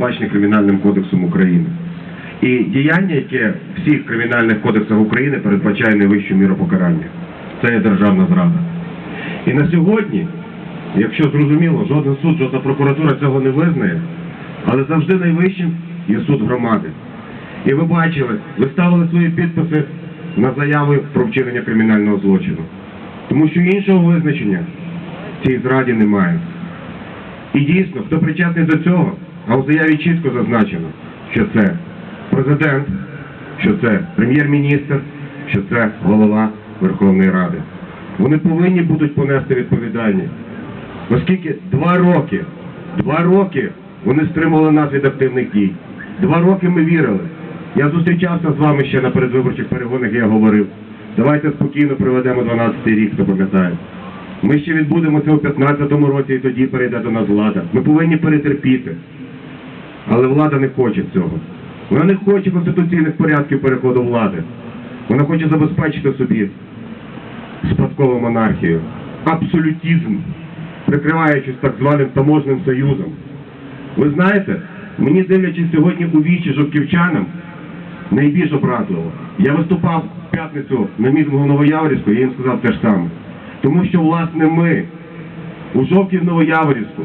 передбачені Кримінальним кодексом України. І діяння, яке в всіх кримінальних кодексах України передбачає найвищу міру покарання. Це є державна зрада. І на сьогодні, якщо зрозуміло, жоден суд, жодна прокуратура цього не визнає, але завжди найвищим є суд громади. І ви бачили, ви ставили свої підписи на заяви про вчинення кримінального злочину. Тому що іншого визначення цій зраді немає. І дійсно, хто причетний до цього, а у заяві чітко зазначено, що це президент, що це прем'єр-міністр, що це голова Верховної Ради. Вони повинні будуть понести відповідальність. Оскільки два роки, два роки вони стримували нас від активних дій. Два роки ми вірили. Я зустрічався з вами ще на передвиборчих перегонах, я говорив. Давайте спокійно проведемо 12-й рік, хто пам'ятає. Ми ще відбудемо це у 15-му році і тоді перейде до нас влада. Ми повинні перетерпіти. Але влада не хоче цього. Вона не хоче конституційних порядків переходу влади. Вона хоче забезпечити собі спадкову монархію, абсолютизм, прикриваючись так званим таможним союзом. Ви знаєте, мені дивлячись сьогодні у вічі жовківчанам, найбільш образливо. Я виступав в п'ятницю на мітингу Новояворівську, я їм сказав те ж саме. Тому що, власне, ми у жовтій Новояворівську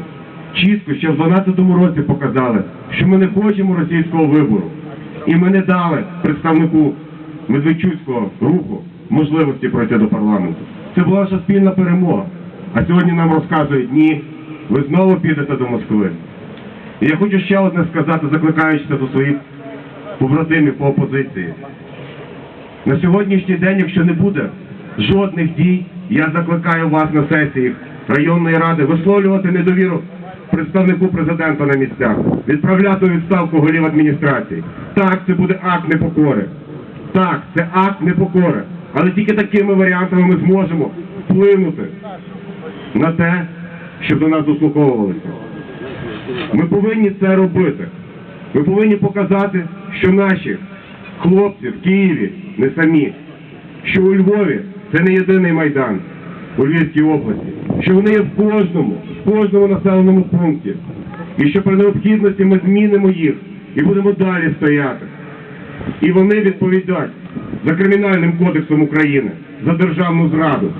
чітко ще в 12-му році показали, що ми не хочемо російського вибору. І ми не дали представнику Медведчуцького руху можливості пройти до парламенту. Це була наша спільна перемога. А сьогодні нам розказують, ні, ви знову підете до Москви. І я хочу ще одне сказати, закликаючися до своїх побратимів по опозиції. На сьогоднішній день, якщо не буде жодних дій, я закликаю вас на сесії районної ради висловлювати недовіру представнику президента на місцях, відправляти у відставку голів адміністрації. Так, це буде акт непокори. Так, це акт непокори. Але тільки такими варіантами ми зможемо вплинути на те, щоб до нас дослуховувалися. Ми повинні це робити. Ми повинні показати, що наші хлопці в Києві не самі, що у Львові це не єдиний майдан у Львівській області, що вони є в кожному, в кожному населеному пункті, і що при необхідності ми змінимо їх і будемо далі стояти. І вони відповідають за кримінальним кодексом України, за державну зраду.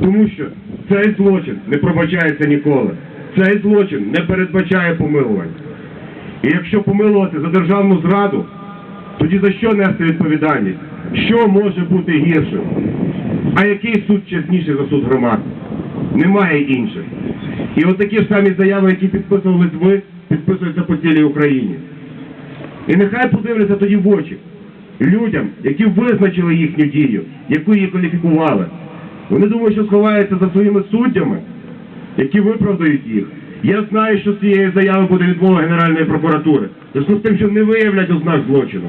Тому що цей злочин не пробачається ніколи. Цей злочин не передбачає помилувань. І якщо помилувати за державну зраду, тоді за що нести відповідальність? Що може бути гіршим? А який суд чесніший за суд громади? Немає інших. І от такі ж самі заяви, які підписувались ви, підписуються по цілій Україні. І нехай подивляться тоді в очі людям, які визначили їхню дію, яку її кваліфікували. Вони думають, що сховаються за своїми суддями, які виправдають їх. Я знаю, що з цієї заяви буде відмова Генеральної прокуратури. Зв'язку з тим, що не виявлять ознак злочину.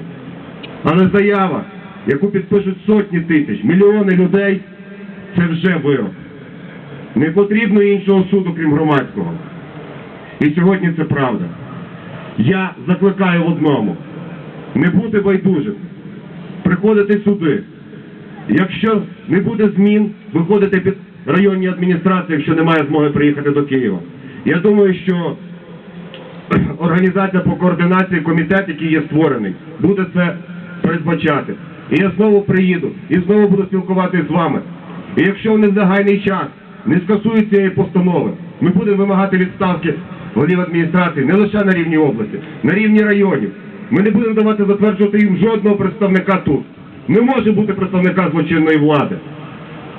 Але заява, яку підпишуть сотні тисяч, мільйони людей, це вже вирок. Не потрібно іншого суду, крім громадського. І сьогодні це правда. Я закликаю в одному не бути байдужим, приходити сюди. Якщо не буде змін, виходити під районні адміністрації, якщо немає змоги приїхати до Києва. Я думаю, що організація по координації, комітет, який є створений, буде це передбачати. І я знову приїду і знову буду спілкуватися з вами. І якщо в незагайний час не скасують цієї постанови, ми будемо вимагати відставки голів адміністрації не лише на рівні області, на рівні районів. Ми не будемо давати затверджувати їм жодного представника тут. Не може бути представника злочинної влади.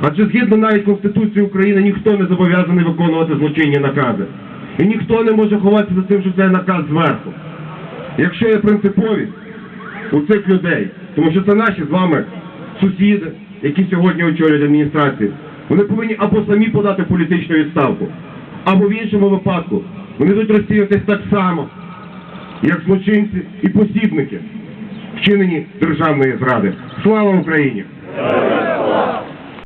Адже згідно навіть Конституції України ніхто не зобов'язаний виконувати злочинні накази. І ніхто не може ховатися за тим, що це наказ зверху. Якщо є принциповість у цих людей, тому що це наші з вами сусіди, які сьогодні очолюють адміністрацію, вони повинні або самі подати політичну відставку, або в іншому випадку вони будуть розцінюватись так само, як злочинці і посібники, вчинені державної зради. Слава Україні!